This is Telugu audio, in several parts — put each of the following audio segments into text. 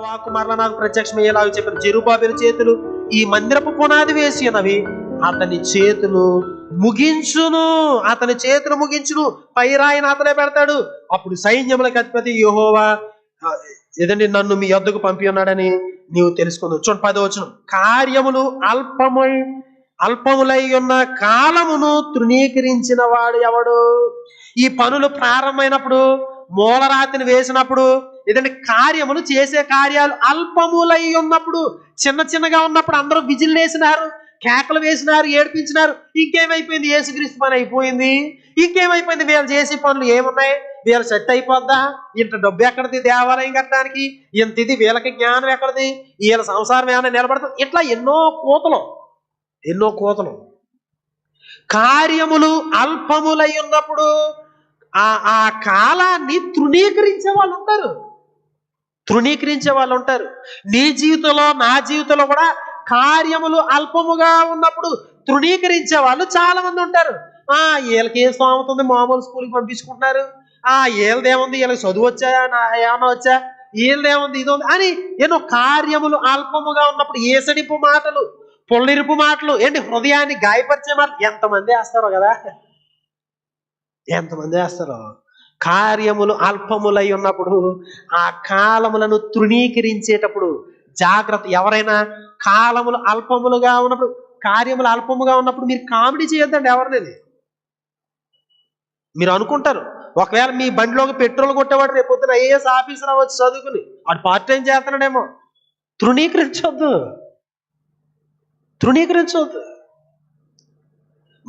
వాకు మరల నాకు ప్రత్యక్షమయ్యేలాగా చెప్పిన జెరుబాబెలు చేతులు ఈ మందిరపు పునాది వేసి అతని చేతులు ముగించును. అతని చేతులు ముగించును. పైరాయిని అతనే పెడతాడు. అప్పుడు సైన్యములకు అధిపతి యోహోవా ఏదండి నన్ను మీ యొద్దకు పంపి ఉన్నాడని నీవు తెలుసుకుందావు. చూడండి పదవచ్చు కార్యములు అల్పమై అల్పములై ఉన్న కాలమును తృణీకరించిన వాడు ఎవడు? ఈ పనులు ప్రారంభమైనప్పుడు మూలరాతిని వేసినప్పుడు ఏదంటే కార్యములు చేసే కార్యాలు అల్పములై ఉన్నప్పుడు చిన్న చిన్నగా ఉన్నప్పుడు అందరూ విజిల్ వేసినారు కేకలు వేసినారు ఏడిపించినారు. ఇంకేమైపోయింది? యేసుక్రీస్తు పని అయిపోయింది. ఇంకేమైపోయింది? వీళ్ళు చేసే పనులు ఏమున్నాయి? వీళ్ళు సెట్ అయిపోద్దా? ఇంత డబ్బు ఎక్కడిది? దేవాలయం కట్టడానికి? ఇంత ఇది వీళ్ళకి జ్ఞానం ఎక్కడిది? వీళ్ళ సంసారం ఏమైనా నిలబడుతుంది? ఇట్లా ఎన్నో కోతలు. ఎన్నో కోతలు. కార్యములు అల్పములై ఉన్నప్పుడు ఆ ఆ కాలాన్ని తృణీకరించే వాళ్ళు ఉంటారు తృణీకరించే వాళ్ళు ఉంటారు నీ జీవితంలో నా జీవితంలో కూడా కార్యములు అల్పముగా ఉన్నప్పుడు తృణీకరించే వాళ్ళు చాలా మంది ఉంటారు ఆ వీళ్ళకి ఏం స్తోమతుంది మామూలు స్కూల్కి పంపించుకుంటున్నారు. ఆ వీళ్ళదేముంది వీళ్ళకి చదువు వచ్చా? నా ఏమన్నా వచ్చా? వీళ్ళదేముంది ఇది ఉంది అని ఎన్నో కార్యములు అల్పముగా ఉన్నప్పుడు ఏసడిపు మాటలు పొల్లిరుపు మాటలు ఏంటి హృదయాన్ని గాయపరిచే మాటలు ఎంతమంది వేస్తారో కదా. ఎంతమంది వేస్తారో? కార్యములు అల్పములై ఉన్నప్పుడు ఆ కాలములను తృణీకరించేటప్పుడు జాగ్రత్త ఎవరైనా కాలములు అల్పములుగా ఉన్నప్పుడు కార్యములు అల్పముగా ఉన్నప్పుడు మీరు కామెడీ చేయొద్దండి ఎవరిని మీరు అనుకుంటారు ఒకవేళ మీ బండిలోకి పెట్రోల్ కొట్టేవాడు రేపు పొద్దున ఐఏఎస్ ఆఫీసర్ అవ్వచ్చు చదువుకుని వాడు పార్ట్ టైం చేస్తున్నాడేమో. తృణీకరించొద్దు. తృణీకరించవద్దు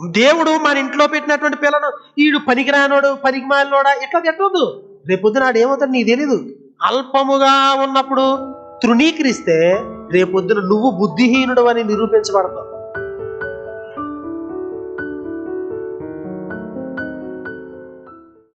దేవుడు మన ఇంట్లో పెట్టినటువంటి పిల్లను ఈడు పనికిరానోడు పనికి మాలినోడా ఇట్లా తిట్టవద్దు రేపొద్దున నాడు ఏమవుతాడు నీకు తెలీదు. అల్పముగా ఉన్నప్పుడు తృణీకరిస్తే రేపొద్దున నువ్వు బుద్ధిహీనుడు అని నిరూపించబడతావు.